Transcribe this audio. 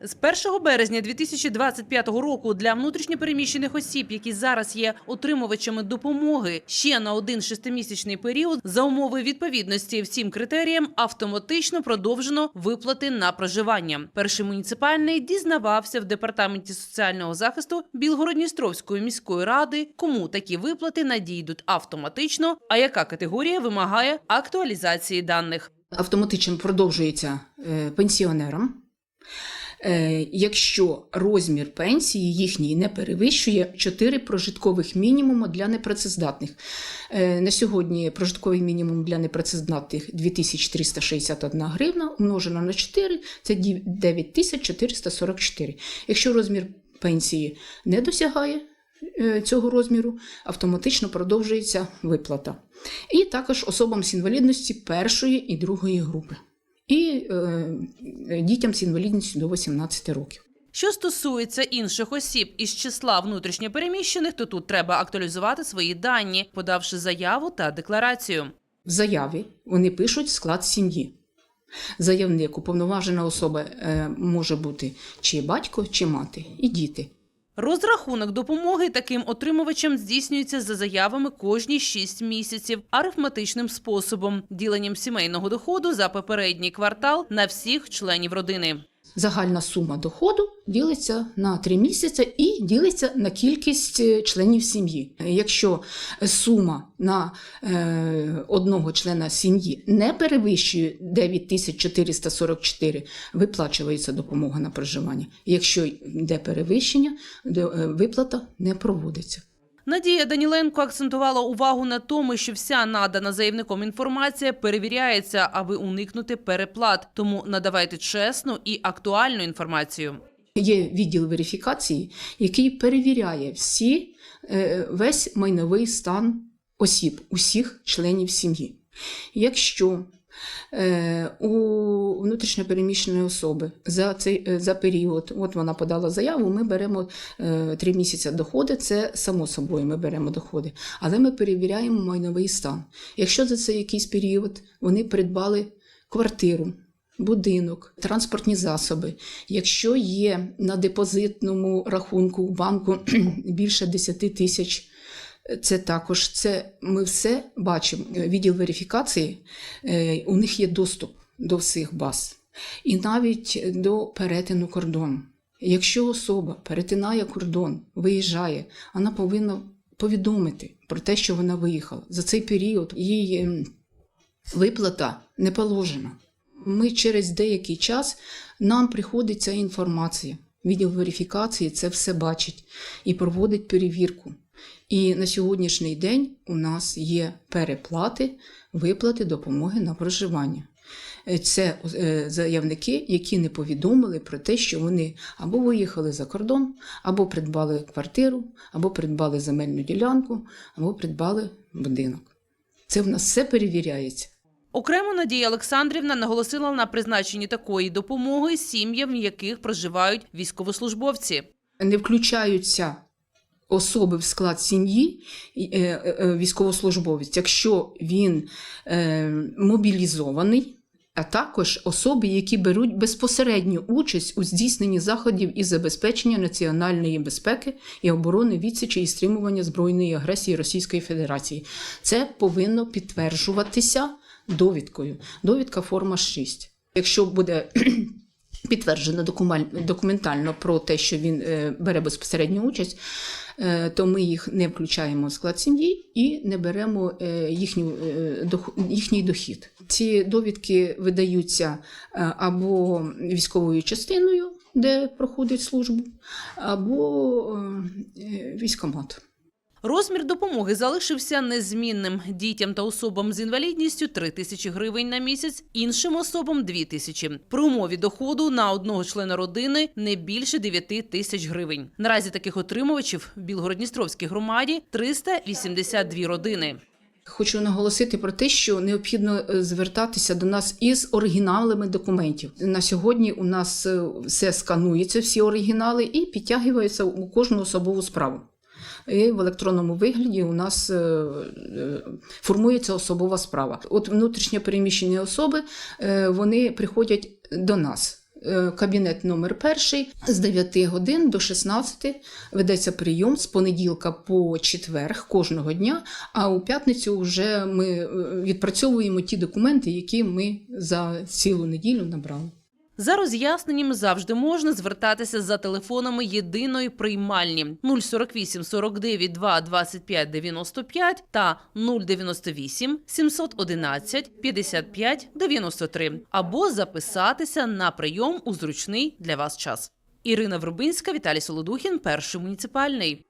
З 1 березня 2025 року для внутрішньопереміщених осіб, які зараз є отримувачами допомоги, ще на один шестимісячний період за умови відповідності всім критеріям автоматично продовжено виплати на проживання. Перший муніципальний дізнавався в департаменті соціального захисту Білгородністровської міської ради, кому такі виплати надійдуть автоматично, а яка категорія вимагає актуалізації даних. автоматично продовжується е, пенсіонерам. Е, Якщо розмір пенсії їхній не перевищує 4 прожиткових мінімуми для непрацездатних. Е, На сьогодні прожитковий мінімум для непрацездатних 2361 гривна, умножено на 4 це 9444. Якщо розмір пенсії не досягає е, цього розміру, автоматично продовжується виплата. І також особам з інвалідності першої і другої групи. І е, дітям з інвалідністю до 18 років. Що стосується інших осіб із числа внутрішньопереміщених, то тут треба актуалізувати свої дані, подавши заяву та декларацію. В заяві вони пишуть склад сім'ї. Заявник, уповноважена особа е, може бути чи батько, чи мати, і діти. Розрахунок допомоги таким отримувачам здійснюється за заявами кожні 6 місяців арифметичним способом, діленням сімейного доходу за попередній квартал на всіх членів родини. Загальна сума доходу ділиться на 3 місяці і ділиться на кількість е, членів сім'ї. Якщо сума на е, одного члена сім'ї не перевищує 9444, виплачується допомога на проживання. Якщо йде перевищення, е, виплата не проводиться. Надія Даніленко акцентувала увагу на тому, що вся надана заявником інформація перевіряється, аби уникнути переплат. Тому надавайте чесну і актуальну інформацію. Є відділ верифікації, який перевіряє всі, е, весь майновий стан осіб, усіх членів сім'ї. Якщо у внутрішньопереміщеної особи за цей е, за період, от вона подала заяву, ми беремо е, три місяці доходи, це само собою ми беремо доходи, але ми перевіряємо майновий стан. Якщо за цей якийсь період вони придбали квартиру, будинок, транспортні засоби. Якщо є на депозитному рахунку банку більше 10 тисяч, це також це ми все бачимо. Відділ верифікації, е, у них є доступ до всіх баз, і навіть до перетину кордону. Якщо особа перетинає кордон, виїжджає, вона повинна повідомити про те, що вона виїхала. За цей період їй ем, виплата не положена. Ми через деякий час нам приходить ця інформація. Відділ верифікації це все бачить і проводить перевірку. І на сьогоднішній день у нас є переплати, виплати допомоги на проживання. Е, Це е, заявники, які не повідомили про те, що вони або виїхали за кордон, або придбали квартиру, або придбали земельну ділянку, або придбали будинок. Це в нас все перевіряється. Окремо Надія Олександрівна наголосила на призначенні такої допомоги сім'ям, в яких проживають військовослужбовці. не включаються особи в склад сім'ї е, е, е, військовослужбовець, якщо він мобілізований, а також особи, які беруть безпосередню участь у здійсненні заходів із забезпечення національної безпеки і оборони відсічі і стримування збройної агресії Російської Федерації. Це повинно підтверджуватися довідкою. Довідка форма 6. Якщо буде підтверджено документально про те, що він е, бере безпосередню участь, е, то ми їх не включаємо в склад сім'ї і не беремо е, їхню, їхній дохід. Ці довідки видаються або військовою частиною, де проходить службу, або військомат. Розмір допомоги залишився незмінним. Дітям та особам з інвалідністю 3 тисячі гривень на місяць, іншим особам 2 тисячі. При умові доходу на одного члена родини не більше 9 тисяч гривень. Наразі таких отримувачів в Білгородністровській громаді 382 родини. Хочу наголосити про те, що необхідно е, звертатися до нас із оригіналами документів. На сьогодні у нас е, все сканується, всі оригінали, і підтягується у кожну особову справу. І в електронному вигляді у нас е, е, формується особова справа. От внутрішньо переміщені особи е, вони приходять до нас. кабінет номер перший з 9 годин до 16 ведеться прийом з понеділка по четверг кожного дня. А у п'ятницю вже ми відпрацьовуємо ті документи, які ми за цілу неділю набрали. За роз'ясненням завжди можна звертатися за телефонами єдиної приймальні 048 49 2 25 95 та 098 711 55 93 або записатися на прийом у зручний для вас час. Ірина Врубинська, Віталій Солодухін, перший муніципальний.